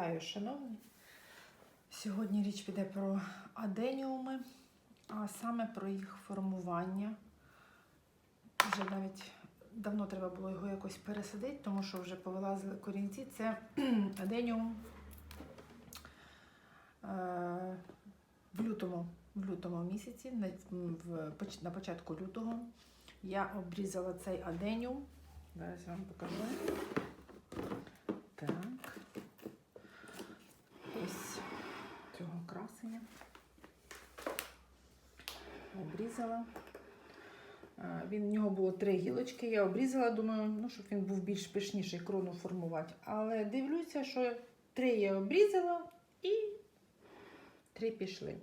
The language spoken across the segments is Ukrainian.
Вітаю, шановні. Сьогодні річ піде про аденіуми, а саме про їх формування. Вже навіть давно треба було його якось пересадити, тому що вже повилазили корінці. Це аденіум е, в лютому, в лютому місяці, на, початку лютого, я обрізала цей аденіум. Зараз я вам покажу. Так. Ось цього красення. Обрізала. Він, в нього було три гілочки. Я обрізала, думаю, ну, щоб він був більш пишніший крону формувати. Але дивлюся, що три я обрізала і три пішли.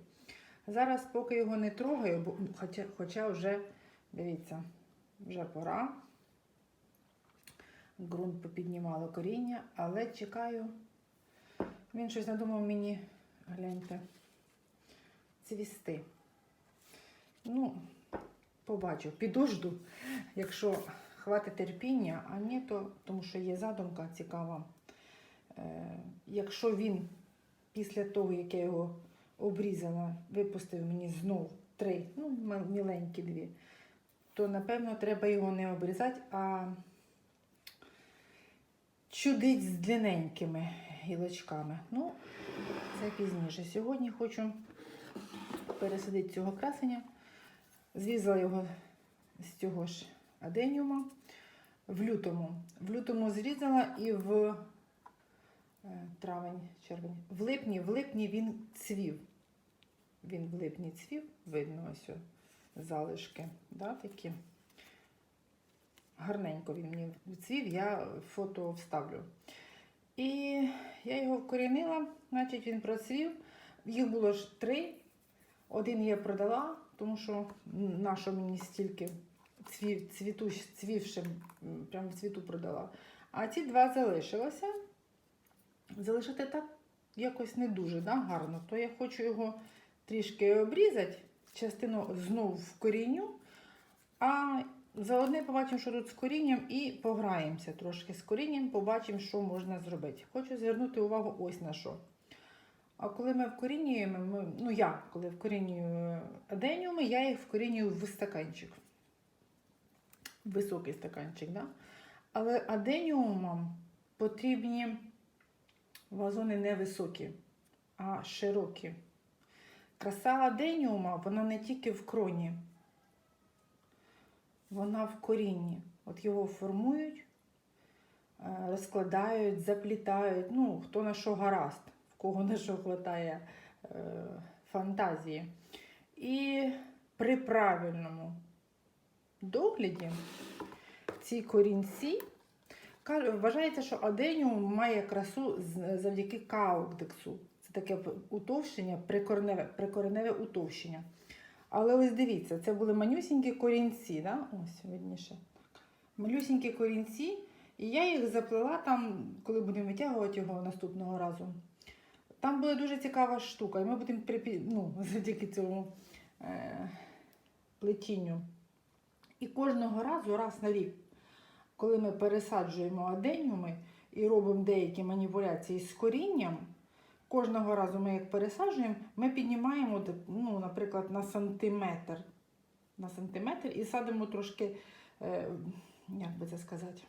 Зараз, поки його не трогаю, бо, ну, хоча, хоча вже, дивіться, вже пора. Ґрунт попіднімало коріння, але чекаю. Він щось надумав мені, гляньте, цвісти. Ну, побачу, підожду, якщо хватить терпіння, а ні, то тому що є задумка цікава. Е, якщо він після того, як я його обрізала, випустив мені знов три, ну, міленькі дві, то напевно треба його не обрізати, а чудить з длинненькими гілочками. Ну, це пізніше. Сьогодні хочу пересадити цього красення. Зрізала його з цього ж аденіума в лютому. В лютому зрізала і в е, травень, червень. В липні, в липні він цвів. Він в липні цвів, видно ось залишки. Да, такі. Гарненько він мені цвів, я фото вставлю. І я його вкорінила, значить він процвів. Їх було ж три. Один я продала, тому що нащо мені стільки цвів, цвіту, цвівшим, м, прямо в цвіту продала. А ці два залишилося. Залишити так якось не дуже да, гарно. То я хочу його трішки обрізати, частину знову вкоріню, а заодне побачимо, що тут з корінням, і пограємося трошки з корінням, побачимо, що можна зробити. Хочу звернути увагу ось на що. А коли ми вкорінюємо, ми, ну я коли вкорінюю аденіуми, я їх вкорінюю в стаканчик. Високий стаканчик, да? Але аденіумам потрібні вазони не високі, а широкі. Краса аденіума, вона не тільки в кроні, вона в корінні. От його формують, е, розкладають, заплітають. Ну, хто на що гаразд, кого на що хватає е, фантазії. І при правильному догляді ці корінці вважається, що аденіум має красу завдяки каудексу. Це таке утовщення, прикореневе, прикореневе утовщення. Але ось дивіться, це були манюсінькі корінці, да? ось видніше. Малюсінькі корінці, і я їх заплела там, коли будемо витягувати його наступного разу. Там буде дуже цікава штука, і ми будемо припі... ну, завдяки цьому е... плетінню. І кожного разу, раз на рік, коли ми пересаджуємо аденіуми і робимо деякі маніпуляції з корінням, кожного разу ми як пересаджуємо, ми піднімаємо, ну, наприклад, на сантиметр. На сантиметр і садимо трошки, е, як би це сказати,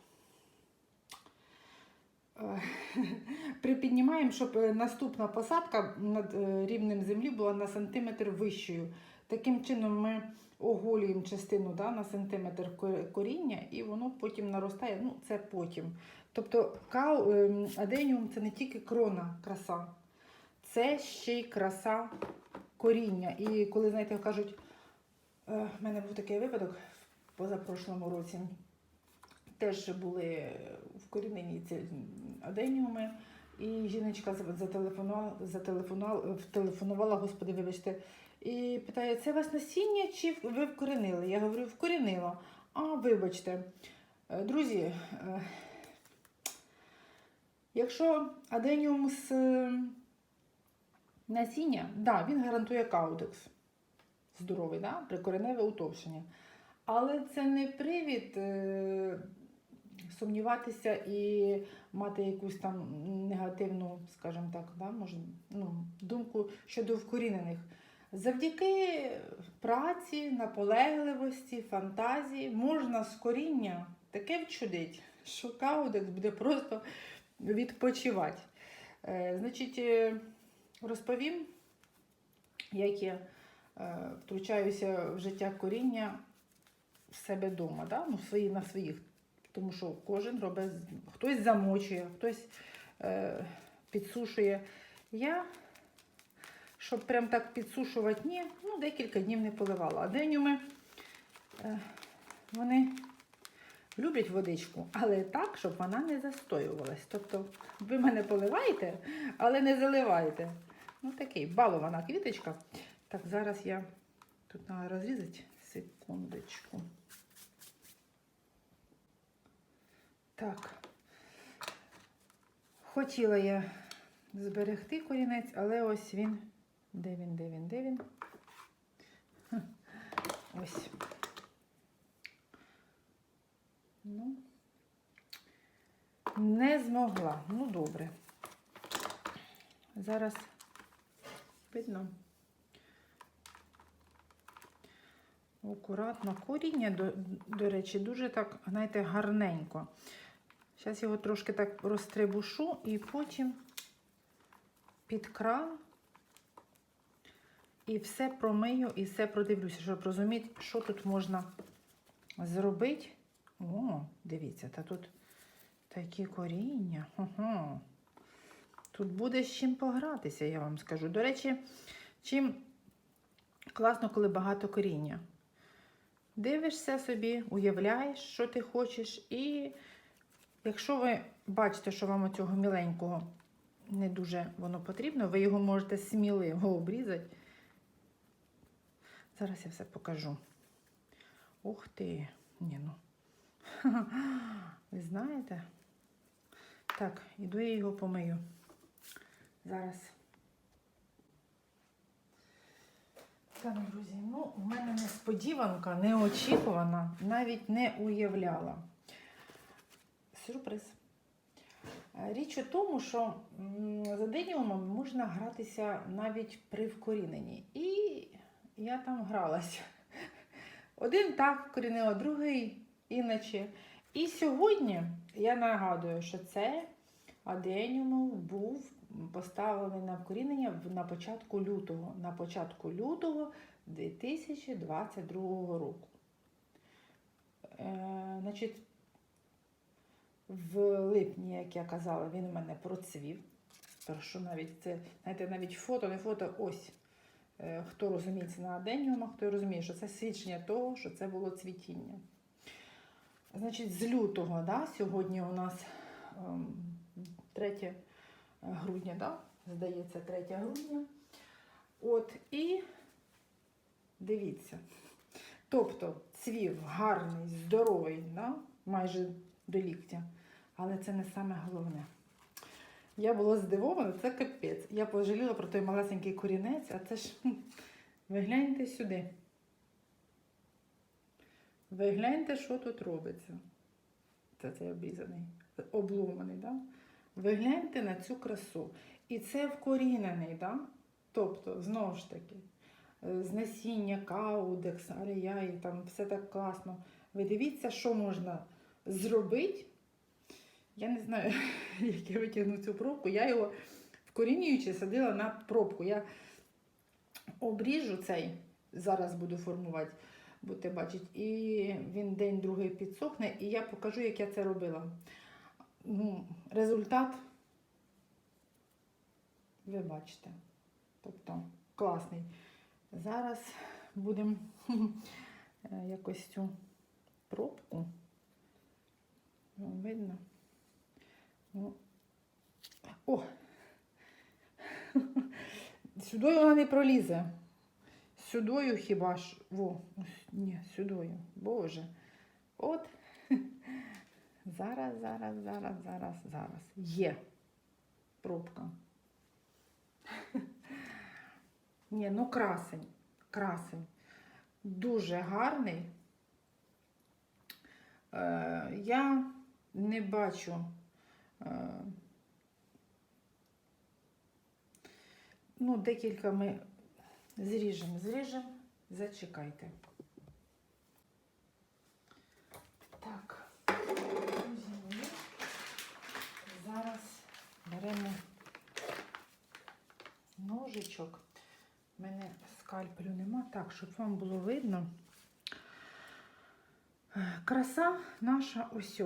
припіднімаємо, щоб е, наступна посадка над е, рівнем землі була на сантиметр вищою. Таким чином ми оголюємо частину да, на сантиметр коріння, і воно потім наростає. Ну, це потім. Тобто кау, ем, аденіум це не тільки крона краса, це ще й краса коріння. І коли, знаєте, кажуть, е, в мене був такий випадок в позапрошлому році. Теж були вкорінені ці аденіуми, і жіночка зателефонувала, зателефонувала, господи, вибачте, і питає, це у вас насіння чи ви вкорінили? Я говорю, вкорінила. А, вибачте. Е, Друзі, е, якщо аденіум з е, насіння, да, він гарантує каудекс. Здоровий, да? прикореневе утовщення. Але це не привід сумніватися і мати якусь там негативну, скажімо так, да, може, ну, думку щодо вкорінених. Завдяки праці, наполегливості, фантазії можна з коріння таке вчудить, що каудекс буде просто відпочивати. Е, значить, е, розповім, як я е, втручаюся в життя коріння в себе вдома, да? ну, свої, на своїх. Тому що кожен робить, хтось замочує, хтось е, підсушує. Я, щоб прям так підсушувати, ні, ну, декілька днів не поливала. А денями е, вони люблять водичку, але так, щоб вона не застоювалась. Тобто ви мене поливаєте, але не заливаєте. Ну, такий балована квіточка. Так, зараз я тут треба розрізати. Секундочку. Так. Хотіла я зберегти корінець, але ось він. Де він, де він, де він? Ось. Ну, не змогла. Ну, добре. Зараз видно. Акуратно. Коріння, до, до речі, дуже так, знаєте, гарненько. Зараз його трошки так розтрибушу і потім під кран і все промию, і все продивлюся, щоб розуміти, що тут можна зробити. О, дивіться, та тут такі коріння. Ага. Тут буде з чим погратися, я вам скажу. До речі, чим класно, коли багато коріння. Дивишся собі, уявляєш, що ти хочеш, і якщо ви бачите, що вам цього міленького не дуже воно потрібно, ви його можете сміливо обрізати. Зараз я все покажу. Ух ти! Ні, ну. Ви знаєте? Так, іду я його помию. Зараз. Так, друзі, ну, у мене несподіванка, неочікувана, навіть не уявляла. Сюрприз. Е, Річ у тому, що м, з аденіумом можна гратися навіть при вкоріненні. І я там гралася. Один так вкорінила, другий іначе. І сьогодні я нагадую, що це аденіум був поставлений на вкорінення на початку лютого. На початку лютого 2022 року. Е, значить, в липні, як я казала, він у мене процвів. Що навіть це, знаєте, навіть фото, не фото, ось. Е, Хто розуміється на аденіумах, той розуміє, що це свідчення того, що це було цвітіння. Значить, з лютого, да, сьогодні у нас ем, 3 грудня, да? здається, 3 грудня. От, і дивіться. Тобто цвів гарний, здоровий, да? майже до ліктя. Але це не саме головне. Я була здивована, це капець. Я пожаліла про той малесенький корінець, а це ж хм, ви гляньте сюди. Ви гляньте, що тут робиться. Це цей обрізаний, обломаний, да? Ви гляньте на цю красу. І це вкорінений, да? тобто, знову ж таки, е, з насіння, каудекс, алія, і там все так класно. Ви дивіться, що можна зробити. Я не знаю, як я витягну цю пробку. Я його вкорінюючи садила на пробку. Я обріжу цей, зараз буду формувати, будете бачити, і він день-другий підсохне, і я покажу, як я це робила. Ну, результат ви бачите. Тобто класний. Зараз будемо е, якось цю пробку. Видно? О! Сюдою вона не пролізе. Сюдою хіба ж. Во, ні, сюдою. Боже. От. Зараз, зараз, зараз, зараз, зараз. Є пробка. Ні, ну красень. Красень. Дуже гарний. Е, я не бачу. Е, Ну, декілька ми зріжемо, зріжемо, зачекайте. Так, зараз беремо ножичок. У мене скальпелю нема, так, щоб вам було видно. Е, Краса наша ось.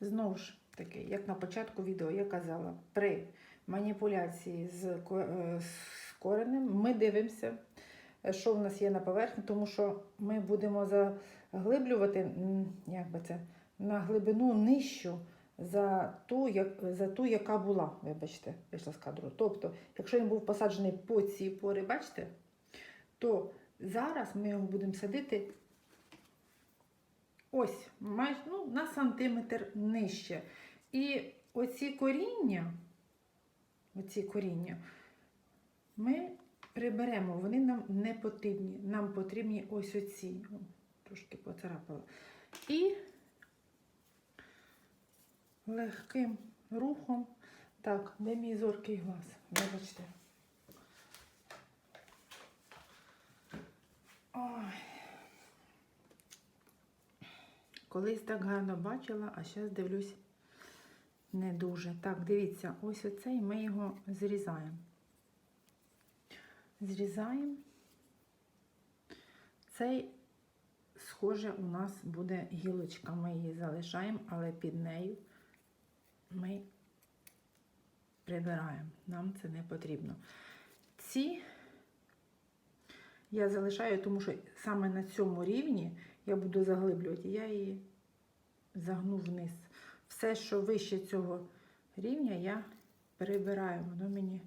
Знову ж таки, як на початку відео я казала, при маніпуляції з, е, коренем ми дивимося, е, що в нас є на поверхні, тому що ми будемо заглиблювати як би це, на глибину нижчу за ту, як, за ту, яка була. Вибачте, вийшла з кадру. Тобто, якщо він був посаджений по ці пори, бачите, то зараз ми його будемо садити ось майже ну, на сантиметр нижче. І оці коріння, оці коріння ми приберемо, вони нам не потрібні. Нам потрібні ось оці. О, трошки поцарапала. І легким рухом. Так, де мій зоркий глаз? Вибачте. Ой. Колись так гарно бачила, а зараз дивлюсь не дуже. Так, дивіться, ось оцей ми його зрізаємо. Зрізаємо. Цей, схоже, у нас буде гілочка. Ми її залишаємо, але під нею ми прибираємо. Нам це не потрібно. Ці я залишаю, тому що саме на цьому рівні я буду заглиблювати. Я її загну вниз. Все, що вище цього рівня, я прибираю. Воно мені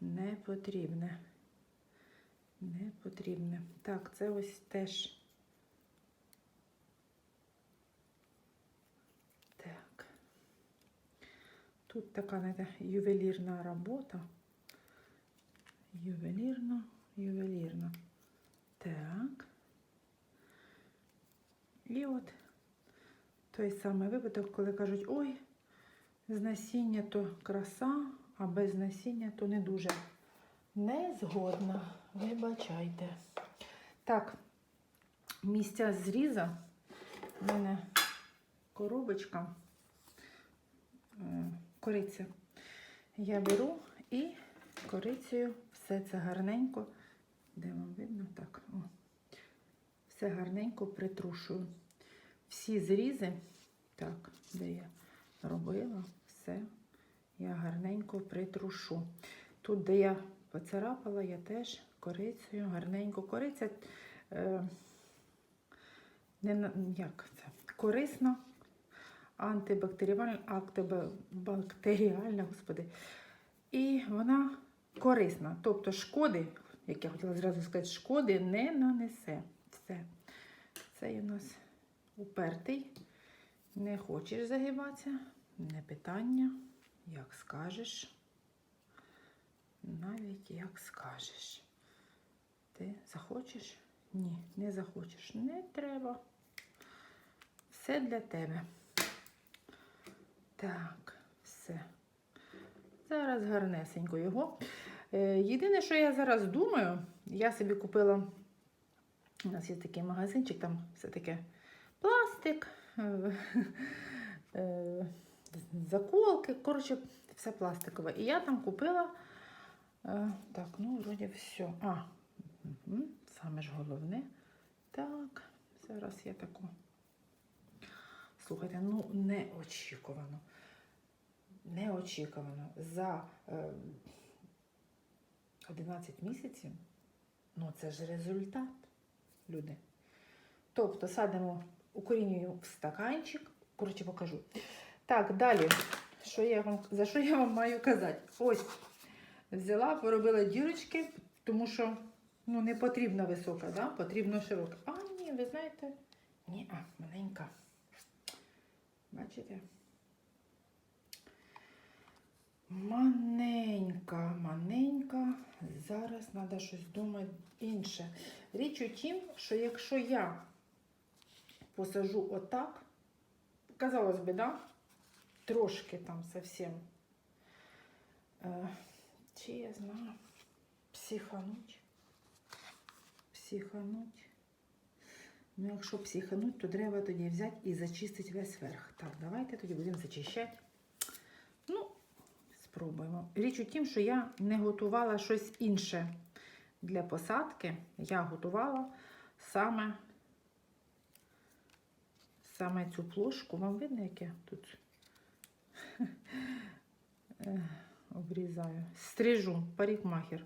не потрібне. Не потрібне. Так, це ось теж. Так. Тут така знаєте, ювелірна робота. Ювелірно, ювелірно. Так. І от той самий випадок, коли кажуть, ой, з насіння то краса, а без насіння то не дуже. Не згодна. Вибачайте. Так, місця зріза. У мене коробочка, е, кориця. Я беру і корицею все це гарненько. Де вам видно? Так. О все гарненько притрушую. Всі зрізи, так, де я робила, все я гарненько притрушу. Тут, де я поцарапала, я теж корицею гарненько. Кориця е, не, як це, корисна, антибактеріальна, антибактеріальна, господи. І вона корисна. Тобто шкоди, як я хотіла зразу сказати, шкоди не нанесе. Все. Цей у нас упертий. Не хочеш загибатися? Не питання. Як скажеш. Навіть як скажеш. Ти захочеш? Ні, не захочеш. Не треба. Все для тебе. Так, все. Зараз гарнесенько його. Е, Єдине, що я зараз думаю, я собі купила. У нас є такий магазинчик, там все таке пластик, е, е, заколки, коротше, все пластикове. І я там купила. е, Так, ну, вроді все. А, саме ж головне. Так, зараз я таку. Слухайте, ну неочікувано. Неочікувано. За е, 11 місяців, ну це ж результат, люди. Тобто садимо, укорінюємо в стаканчик. Коротше, покажу. Так, далі. Що я вам, за що я вам маю казати? Ось, взяла, поробила дірочки, тому що ну, не потрібна висока, да? потрібно широка. А, ні, ви знаєте, ні, а, маленька. Бачите? Маненька, маненька. Зараз треба щось думати інше. Річ у тім, що якщо я посажу отак, казалось би, да? Трошки там совсем. Е, чи я знаю, психануть. Психануть. Ну, якщо психануть, то треба тоді взяти і зачистити весь верх. Так, давайте тоді будемо зачищати. Спробуємо. Річ у тім, що я не готувала щось інше для посадки. Я готувала саме, саме цю плошку. Вам видно, як я тут обрізаю. Стрижу, парикмахер.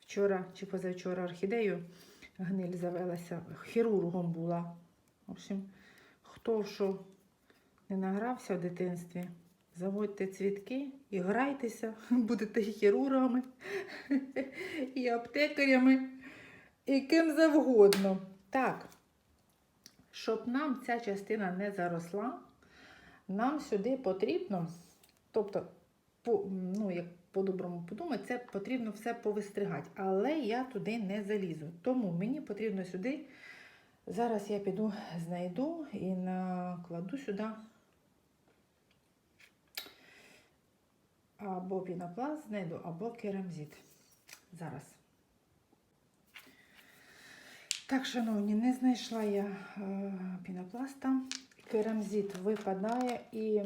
Вчора чи позавчора орхідею гниль завелася, хірургом була. В общем, хто що не награвся в дитинстві, заводьте цвітки і грайтеся, будете хірургами, і аптекарями, і ким завгодно. Так, щоб нам ця частина не заросла, нам сюди потрібно, тобто, по, ну, як по-доброму подумати, це потрібно все повистригати. Але я туди не залізу. Тому мені потрібно сюди. Зараз я піду знайду і накладу сюди або пінопласт знайду, або керамзит. Зараз. Так, шановні, не знайшла я е, пінопласта. Керамзит випадає і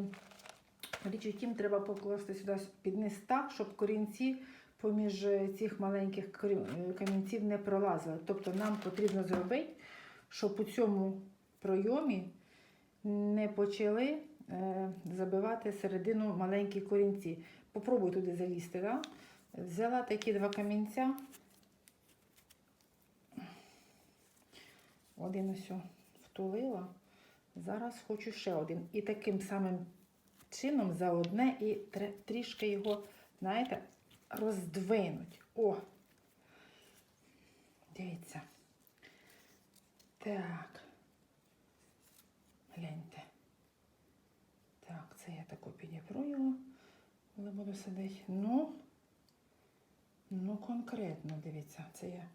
річ у тім, треба покласти сюди під низ так, щоб корінці поміж цих маленьких е, камінців не пролазили. Тобто нам потрібно зробити, щоб у цьому пройомі не почали забивати середину маленькі корінці. Попробуй туди залізти. Да? Взяла такі два камінця. Один ось втулила. Зараз хочу ще один. І таким самим чином за одне і трішки його, знаєте, роздвинуть. О! Дивіться. Так. Гляньте. Так, це я тако підіпру його, коли буду сидіти. Ну, ну конкретно, дивіться, це я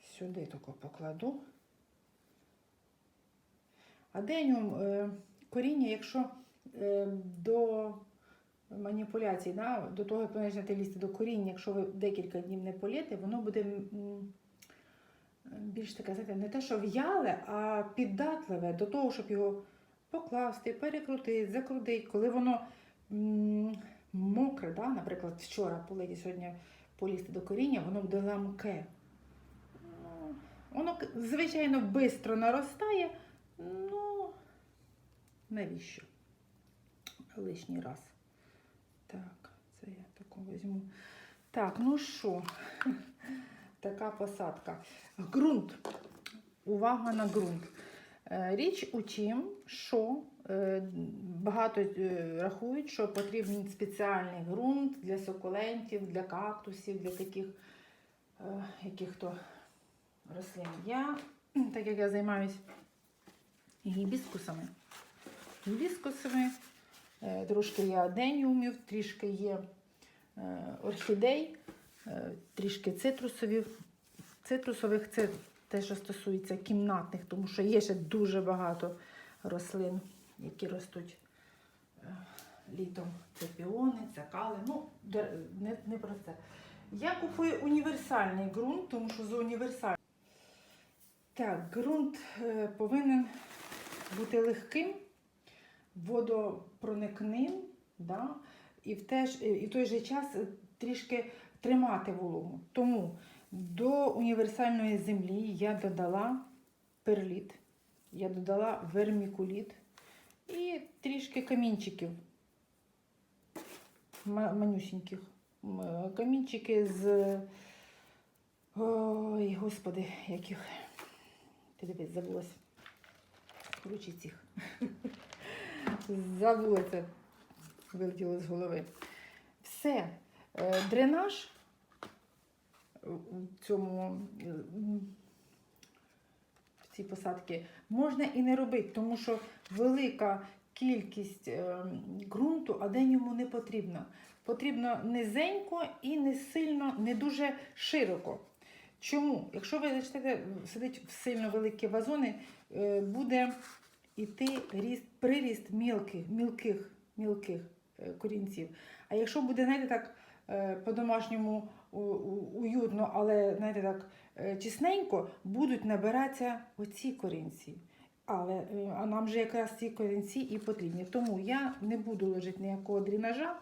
сюди тако покладу. А деню е, коріння, якщо е, до маніпуляцій, да, до того, як почнете лізти до коріння, якщо ви декілька днів не політе, воно буде більш таке, знаєте, не те, що в'яле, а піддатливе до того, щоб його покласти, перекрутити, закрутити. Коли воно мокре, да, наприклад, вчора политі, сьогодні полізти до коріння, воно буде ламке. Ну, Воно, звичайно, швидко наростає, ну навіщо? Лишній раз. Так, це я таку візьму. Так, ну що, така посадка. Ґрунт. Увага на ґрунт. Е, Річ у тім, що е, багато е, рахують, що потрібен спеціальний ґрунт для сукулентів, для кактусів, для таких е, яких-то рослин. Я, так як я займаюся гібіскусами, гібіскусами, трошки є аденіумів, трішки є орхідей, трішки цитрусових. Цитрусових це те, що стосується кімнатних, тому що є ще дуже багато рослин, які ростуть е, літом. Це піони, це кали. Ну, не, не про це. Я купую універсальний ґрунт, тому що за універсальний. Так, ґрунт е, повинен бути легким, водопроникним, да? і, в теж, і в той же час трішки тримати вологу. Тому до універсальної землі я додала перліт, я додала вермікуліт і трішки камінчиків ма- манюсіньких. Камінчики з. Ой, господи, яких. Ти дивись, забулась. Коротше, цих. Забулася. Вилетіло з голови. Все. Е, Дренаж у цьому в цій посадці можна і не робити, тому що велика кількість е, ґрунту, а день йому не потрібно. Потрібно низенько і не сильно, не дуже широко. Чому? Якщо ви почнете сидити в сильно великі вазони, е, буде іти ріст, приріст мілких, мілких, мілких е, корінців. А якщо буде, знаєте, так по-домашньому уютно, але знаєте, так чесненько, будуть набиратися оці корінці. Але е, а нам же якраз ці корінці і потрібні. Тому я не буду ложити ніякого дренажа,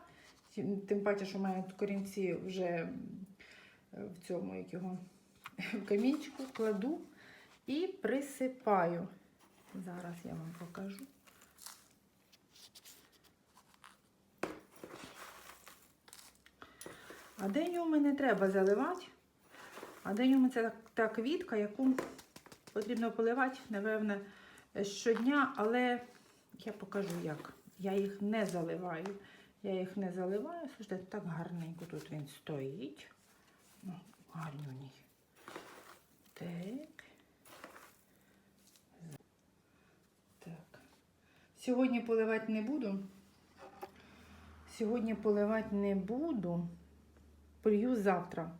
тим, паче, що в мене корінці вже е, в цьому як в камінчику кладу і присипаю. Зараз я вам покажу. А денюми не треба заливати. А денюми це та квітка, яку потрібно поливати, напевне, щодня, але я покажу як. Я їх не заливаю. Я їх не заливаю. Слушайте, так гарненько тут він стоїть. Ну. Так. Так. Сьогодні поливати не буду. Сьогодні поливати не буду. Полью завтра.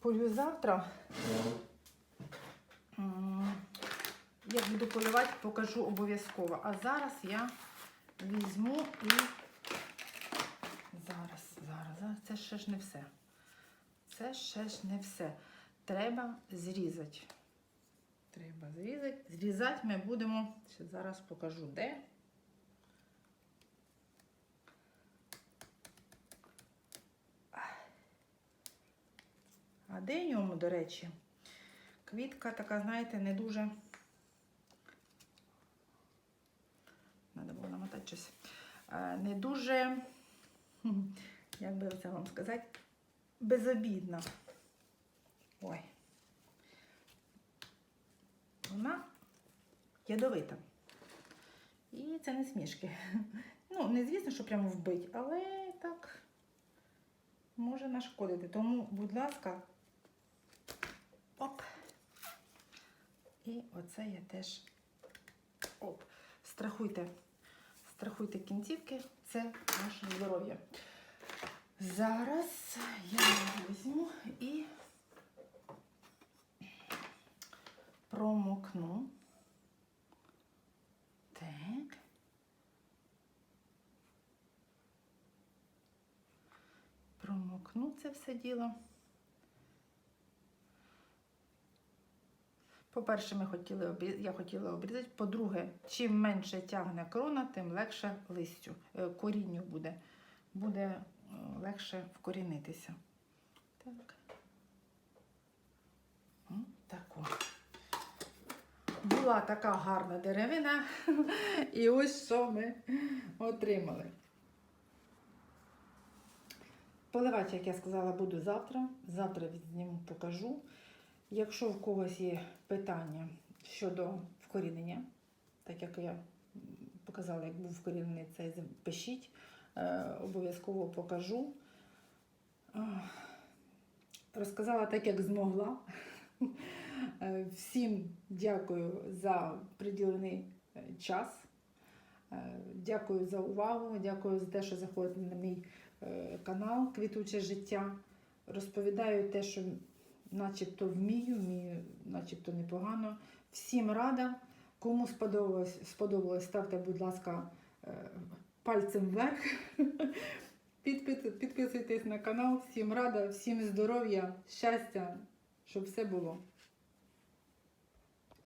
Полью завтра. Як буду поливати, покажу обов'язково. А зараз я візьму і зараз, зараз, зараз. Це ще ж не все. Це ще ж не все. Треба зрізати. Треба зрізати. Зрізати ми будемо. Зараз покажу де. А деньому, до речі, квітка така, знаєте, не дуже. Треба було намотати щось. Е, Не дуже, як би це вам сказати, безобідна. Ой. Вона ядовита. І це не смішки. Ну, не звісно, що прямо вбить, але так може нашкодити. Тому, будь ласка, оп. І оце я теж оп. Страхуйте. Страхуйте кінцівки, це ваше здоров'я. Зараз я візьму і промокну. Так. Промокну це все діло. По-перше, ми хотіли я хотіла обрізати. По-друге, чим менше тягне крона, тим легше листю, е, корінню буде. Буде е, легше вкорінитися. Так. Так о. Була така гарна деревина, і ось що ми отримали. Поливати, як я сказала, буду завтра. Завтра відзніму, покажу. Якщо в когось є питання щодо вкорінення, так як я показала, як був вкорінений цей, пишіть, е, обов'язково покажу. Розказала так, як змогла. Е, Всім дякую за приділений е, час. Е, Дякую за увагу, дякую за те, що заходите на мій е, канал Квітуче життя. Розповідаю те, що начебто вмію, вмію, начебто непогано. Всім рада. Кому сподобалось, сподобалось ставте, будь ласка, е, пальцем вверх. Підписуйтесь на канал. Всім рада, всім здоров'я, щастя, щоб все було.